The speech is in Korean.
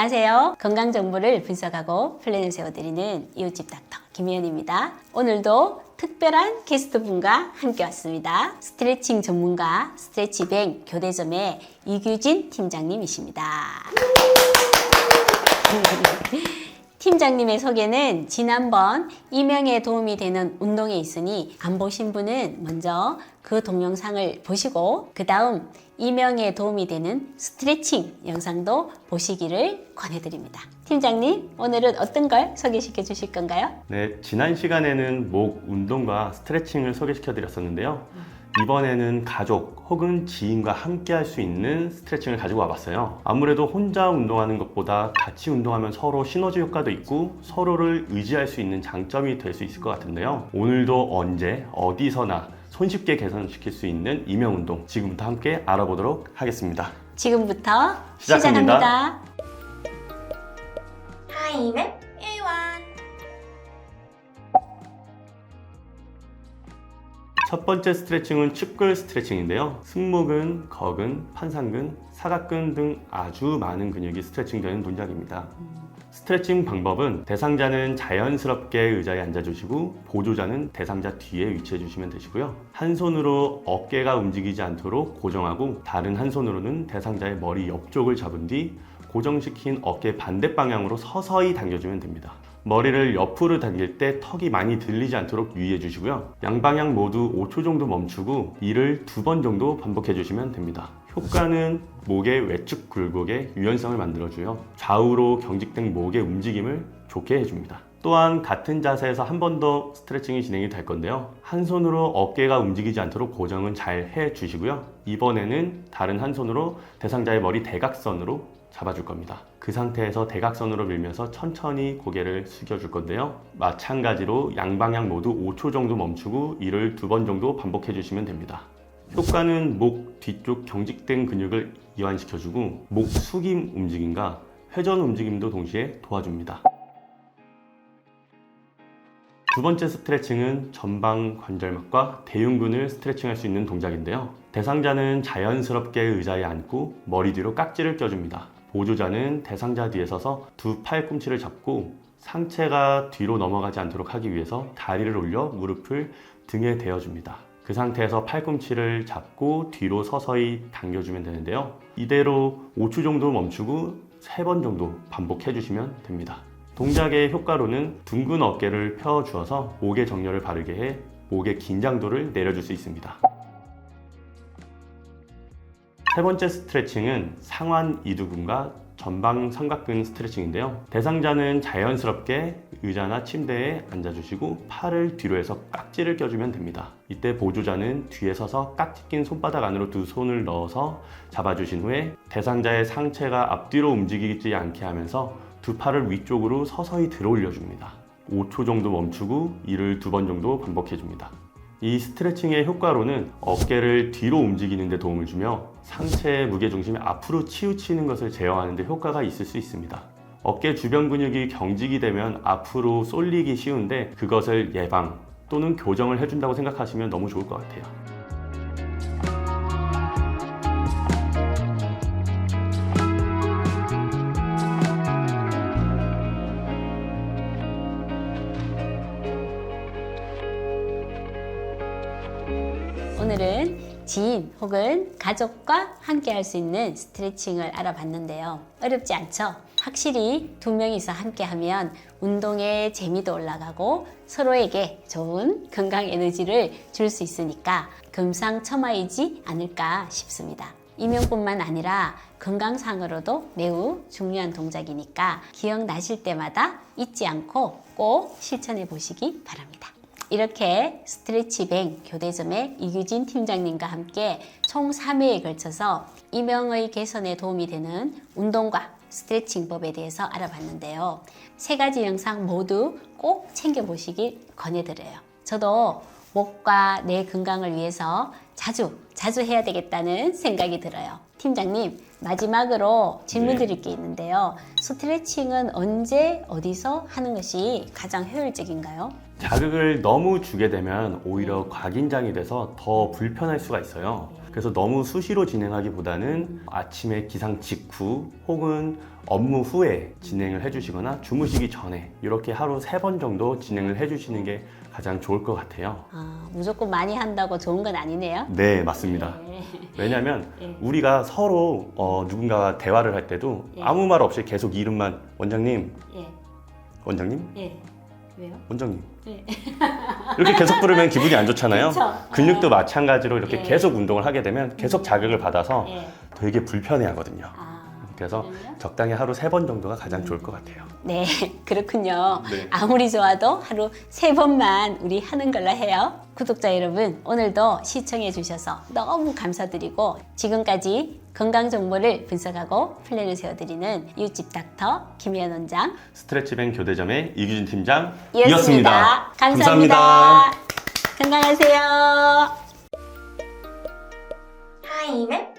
안녕하세요. 건강 정보를 분석하고 플랜을 세워드리는 이웃집 닥터 김희연입니다. 오늘도 특별한 게스트분과 함께 왔습니다. 스트레칭 전문가 스트레치뱅 교대점의 이규진 팀장님이십니다. 팀장님의 소개는 지난번 이명에 도움이 되는 운동에 있으니 안 보신 분은 먼저 그 동영상을 보시고 그 다음 이명에 도움이 되는 스트레칭 영상도 보시기를 권해드립니다. 팀장님, 오늘은 어떤 걸 소개시켜 주실 건가요? 네, 지난 시간에는 목 운동과 스트레칭을 소개시켜 드렸었는데요. 이번에는 가족 혹은 지인과 함께 할 수 있는 스트레칭을 가지고 와봤어요. 아무래도 혼자 운동하는 것보다 같이 운동하면 서로 시너지 효과도 있고 서로를 의지할 수 있는 장점이 될 수 있을 것 같은데요. 오늘도 언제 어디서나 손쉽게 개선시킬 수 있는 이명 운동 지금부터 함께 알아보도록 하겠습니다. 지금부터 시작합니다. 시작합니다. 하이맵 첫 번째 스트레칭은 축글 스트레칭인데요. 승모근, 거근, 판상근, 사각근 등 아주 많은 근육이 스트레칭되는 동작입니다. 스트레칭 방법은 대상자는 자연스럽게 의자에 앉아주시고 보조자는 대상자 뒤에 위치해 주시면 되시고요. 한 손으로 어깨가 움직이지 않도록 고정하고 다른 한 손으로는 대상자의 머리 옆쪽을 잡은 뒤 고정시킨 어깨 반대 방향으로 서서히 당겨주면 됩니다. 머리를 옆으로 당길 때 턱이 많이 들리지 않도록 유의해 주시고요. 양방향 모두 5초 정도 멈추고 이를 두 번 정도 반복해 주시면 됩니다. 효과는 목의 외축 굴곡의 유연성을 만들어줘요. 좌우로 경직된 목의 움직임을 좋게 해줍니다. 또한 같은 자세에서 한 번 더 스트레칭이 진행이 될 건데요. 한 손으로 어깨가 움직이지 않도록 고정은 잘 해 주시고요. 이번에는 다른 한 손으로 대상자의 머리 대각선으로 잡아줄 겁니다. 그 상태에서 대각선으로 밀면서 천천히 고개를 숙여줄 건데요. 마찬가지로 양방향 모두 5초 정도 멈추고 이를 두 번 정도 반복해 주시면 됩니다. 효과는 목 뒤쪽 경직된 근육을 이완시켜주고 목 숙임 움직임과 회전 움직임도 동시에 도와줍니다. 두 번째 스트레칭은 전방 관절막과 대흉근을 스트레칭할 수 있는 동작인데요. 대상자는 자연스럽게 의자에 앉고 머리 뒤로 깍지를 껴줍니다. 보조자는 대상자 뒤에 서서 두 팔꿈치를 잡고 상체가 뒤로 넘어가지 않도록 하기 위해서 다리를 올려 무릎을 등에 대어줍니다. 그 상태에서 팔꿈치를 잡고 뒤로 서서히 당겨주면 되는데요. 이대로 5초 정도 멈추고 3번 정도 반복해 주시면 됩니다. 동작의 효과로는 둥근 어깨를 펴 주어서 목의 정렬을 바르게 해 목의 긴장도를 내려줄 수 있습니다. 세 번째 스트레칭은 상완 이두근과 전방 삼각근 스트레칭인데요. 대상자는 자연스럽게 의자나 침대에 앉아주시고 팔을 뒤로 해서 깍지를 껴주면 됩니다. 이때 보조자는 뒤에 서서 깍지 낀 손바닥 안으로 두 손을 넣어서 잡아주신 후에 대상자의 상체가 앞뒤로 움직이지 않게 하면서 두 팔을 위쪽으로 서서히 들어 올려줍니다. 5초 정도 멈추고 이를 두 번 정도 반복해줍니다. 이 스트레칭의 효과로는 어깨를 뒤로 움직이는 데 도움을 주며 상체의 무게중심이 앞으로 치우치는 것을 제어하는 데 효과가 있을 수 있습니다. 어깨 주변 근육이 경직이 되면 앞으로 쏠리기 쉬운데 그것을 예방 또는 교정을 해준다고 생각하시면 너무 좋을 것 같아요. 지인 혹은 가족과 함께 할 수 있는 스트레칭을 알아봤는데요. 어렵지 않죠? 확실히 두 명이서 함께 하면 운동의 재미도 올라가고 서로에게 좋은 건강 에너지를 줄 수 있으니까 금상첨화이지 않을까 싶습니다. 이명뿐만 아니라 건강상으로도 매우 중요한 동작이니까 기억나실 때마다 잊지 않고 꼭 실천해 보시기 바랍니다. 이렇게 스트레치뱅 교대점의 이규진 팀장님과 함께 총 3회에 걸쳐서 이명의 개선에 도움이 되는 운동과 스트레칭법에 대해서 알아봤는데요. 세 가지 영상 모두 꼭 챙겨보시길 권해드려요. 저도 목과 내 건강을 위해서 자주, 자주 해야 되겠다는 생각이 들어요. 팀장님, 마지막으로 질문 네. 드릴 게 있는데요. 스트레칭은 언제 어디서 하는 것이 가장 효율적인가요? 자극을 너무 주게 되면 오히려 과긴장이 돼서 더 불편할 수가 있어요. 그래서 너무 수시로 진행하기보다는 아침에 기상 직후 혹은 업무 후에 진행을 해주시거나 주무시기 전에 이렇게 하루 세 번 정도 진행을 해주시는 게 가장 좋을 것 같아요. 아, 무조건 많이 한다고 좋은 건 아니네요. 네, 맞습니다. 네. 왜냐하면 예. 우리가 서로 어, 누군가와 대화를 할 때도 예. 아무 말 없이 계속 이름만 원장님, 예, 원장님, 예. 왜요? 원장님 네. 이렇게 계속 부르면 기분이 안 좋잖아요. 그쵸. 근육도 마찬가지로 이렇게 예. 계속 운동을 하게 되면 계속 자극을 받아서 예. 되게 불편해하거든요. 아, 그래서 그러면요? 적당히 하루 세 번 정도가 가장 좋을 것 같아요. 네, 그렇군요. 네. 아무리 좋아도 하루 세 번만 우리 하는 걸로 해요. 구독자 여러분, 오늘도 시청해 주셔서 너무 감사드리고 지금까지 건강 정보를 분석하고 플랜을 세워드리는 이웃집 닥터 김희연 원장 스트레치뱅 교대점의 이규진 팀장이었습니다. 이었습니다. 감사합니다. 건강하세요. 하이는